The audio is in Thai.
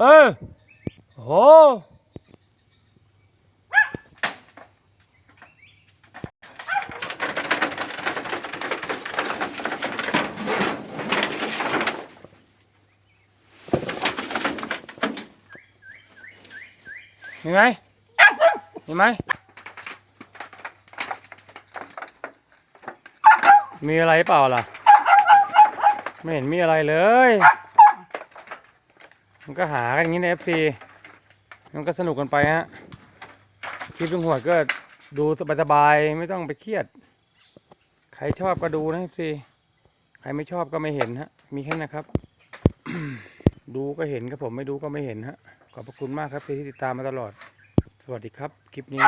เออโหมีไหมมีไหมมีอะไรเปล่าล่ะ ไม่เห็นมีอะไรเลย มันก็หากันอย่างนี้ในเอฟซีมันก็สนุกกันไปฮะคลิปลุงหัวก็ดูสบายๆไม่ต้องไปเครียด ใครชอบก็ดูนะสิใครไม่ชอบก็ไม่เห็นฮะ มีแค่นั้นนะครับ ดูก็เห็นครับผมไม่ดูก็ไม่เห็นฮะ ขอบพระคุณมากครับที่ติดตามมาตลอด สวัสดีครับ คลิปนี้